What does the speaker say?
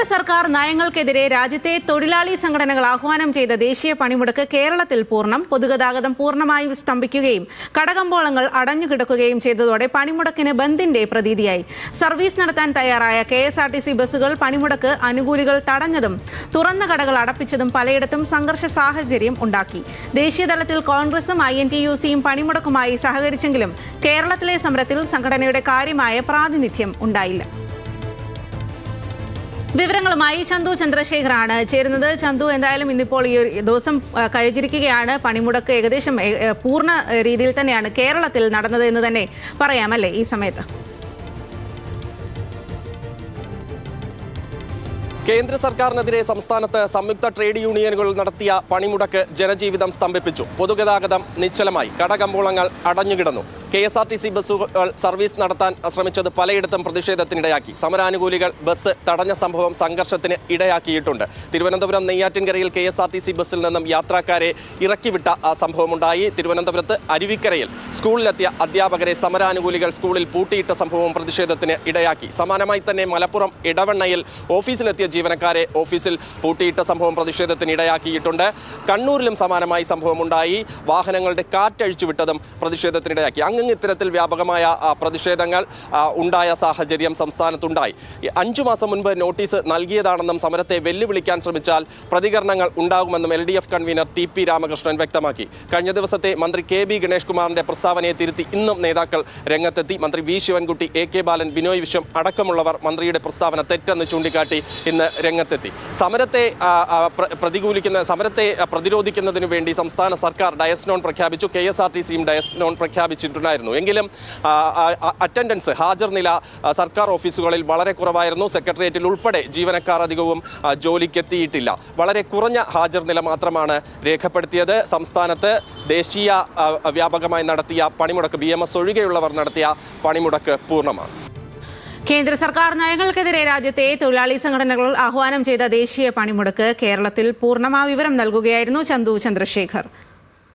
കേന്ദ്ര സർക്കാർ നയങ്ങൾക്കെതിരെ രാജ്യത്തെ തൊഴിലാളി സംഘടനകൾ ആഹ്വാനം ചെയ്ത ദേശീയ പണിമുടക്ക് കേരളത്തിൽ പൂർണം പൊതുഗതാഗതം പൂർണമായി സ്തംഭിക്കുകയും കടകമ്പോളങ്ങൾ അടഞ്ഞുകിടക്കുകയും ചെയ്തതോടെ പണിമുടക്കിന് ബന്ദിന്റെ പ്രതീതിയായി. സർവീസ് നടത്താൻ തയ്യാറായ K S R T C ബസ്സുകൾ പണിമുടക്ക് അനുകൂലികൾ തടഞ്ഞതും തുറന്ന കടകൾ അടപ്പിച്ചതും പലയിടത്തും സംഘർഷ സാഹചര്യം ഉണ്ടാക്കി. ദേശീയതലത്തിൽ കോൺഗ്രസും ഐ എൻ ടി യു സിയും പണിമുടക്കുമായി സഹകരിച്ചെങ്കിലും കേരളത്തിലെ സമരത്തിൽ സംഘടനയുടെ കാര്യമായ പ്രാതിനിധ്യം ഉണ്ടായില്ല. വിവരങ്ങളുമായി ചന്തു ചന്ദ്രശേഖറാണ് ചേരുന്നത്. ചന്തു എന്തായാലും ഇന്നിപ്പോൾ ഈ ഒരു ദിവസം കഴിഞ്ഞിരിക്കുകയാണ്. പണിമുടക്ക് ഏകദേശം പൂർണ രീതിയിൽ തന്നെയാണ് കേരളത്തിൽ നടന്നത് എന്ന് തന്നെ പറയാമല്ലേ ഈ സമയത്ത്? കേന്ദ്ര സർക്കാരിനെതിരെ സംസ്ഥാനത്ത് സംയുക്ത ട്രേഡ് യൂണിയനുകൾ നടത്തിയ പണിമുടക്ക് ജനജീവിതം സ്തംഭിപ്പിച്ചു. പൊതുഗതാഗതം നിശ്ചലമായി. കടകമ്പോളങ്ങൾ അടഞ്ഞുകിടന്നു. K S R T C ബസ്സുകൾ സർവീസ് നടത്താൻ ശ്രമിച്ചത് പലയിടത്തും പ്രതിഷേധത്തിനിടയാക്കി. സമരാനുകൂലികൾ ബസ് തടഞ്ഞ സംഭവം സംഘർഷത്തിന് ഇടയാക്കിയിട്ടുണ്ട്. Thiruvananthapuram നെയ്യാറ്റിൻകരയിൽ K S R T C ബസ്സിൽ നിന്നും യാത്രക്കാരെ ഇറക്കിവിട്ട ആ സംഭവമുണ്ടായി. തിരുവനന്തപുരത്ത് അരുവിക്കരയിൽ സ്കൂളിലെത്തിയ അധ്യാപകരെ സമരാനുകൂലികൾ സ്കൂളിൽ പൂട്ടിയിട്ട സംഭവം പ്രതിഷേധത്തിന് ഇടയാക്കി. സമാനമായി തന്നെ മലപ്പുറം ഇടവണ്ണയിൽ ഓഫീസിലെത്തിയ ജീവനക്കാരെ ഓഫീസിൽ പൂട്ടിയിട്ട സംഭവം പ്രതിഷേധത്തിന് ഇടയാക്കിയിട്ടുണ്ട്. കണ്ണൂരിലും സമാനമായി സംഭവമുണ്ടായി. വാഹനങ്ങളുടെ കാറ്റഴിച്ചു വിട്ടതും പ്രതിഷേധത്തിനിടയാക്കി. അങ്ങ് ഇത്തരത്തിൽ വ്യാപകമായ പ്രതിഷേധങ്ങൾ ഉണ്ടായ സാഹചര്യം സംസ്ഥാനത്തുണ്ടായി. അഞ്ചു മാസം മുൻപ് നോട്ടീസ് നൽകിയതാണെന്നും സമരത്തെ വെല്ലുവിളിക്കാൻ ശ്രമിച്ചാൽ പ്രതികരണങ്ങൾ ഉണ്ടാകുമെന്നും L D F convener T P Ramakrishnan വ്യക്തമാക്കി. കഴിഞ്ഞ ദിവസത്തെ മന്ത്രി കെ ബി ഗണേഷ് കുമാറിന്റെ പ്രസ്താവനയെ തിരുത്തി ഇന്നും നേതാക്കൾ രംഗത്തെത്തി. മന്ത്രി V Sivankutty A K Balan Binoy Viswam അടക്കമുള്ളവർ മന്ത്രിയുടെ പ്രസ്താവന തെറ്റെന്ന് ചൂണ്ടിക്കാട്ടി ഇന്ന് രംഗത്തെത്തി. സമരത്തെ പ്രതികൂലിക്കുന്ന സമരത്തെ പ്രതിരോധിക്കുന്നതിനു വേണ്ടി സംസ്ഥാന സർക്കാർ ഡയസ്നോൺ പ്രഖ്യാപിച്ചു. കെ എസ് ആർ ടി സിയും ഡയസ് നോൺ പ്രഖ്യാപിച്ചിട്ടുണ്ടായിരുന്നു എങ്കിലും അറ്റൻഡൻസ് ഹാജർ നില സർക്കാർ ഓഫീസുകളിൽ വളരെ കുറവായിരുന്നു. സെക്രട്ടേറിയറ്റിൽ ഉൾപ്പെടെ ജീവനക്കാർ അധികവും ജോലിക്കെത്തിയിട്ടില്ല. വളരെ കുറഞ്ഞ ഹാജർ നില മാത്രമാണ് രേഖപ്പെടുത്തിയത്. സംസ്ഥാനത്ത് ദേശീയ വ്യാപകമായി നടത്തിയ പണിമുടക്ക് ബി എം എസ് ഒഴികെയുള്ളവർ നടത്തിയ പണിമുടക്ക് പൂർണമാണ്. കേന്ദ്ര സർക്കാർ നയങ്ങൾക്കെതിരെ രാജ്യത്തെ തൊഴിലാളി സംഘടനകൾ ആഹ്വാനം ചെയ്ത ദേശീയ പണിമുടക്ക് കേരളത്തിൽ പൂർണമാ വിവരം നൽകുകയായിരുന്നു ചന്തു ചന്ദ്രശേഖർ.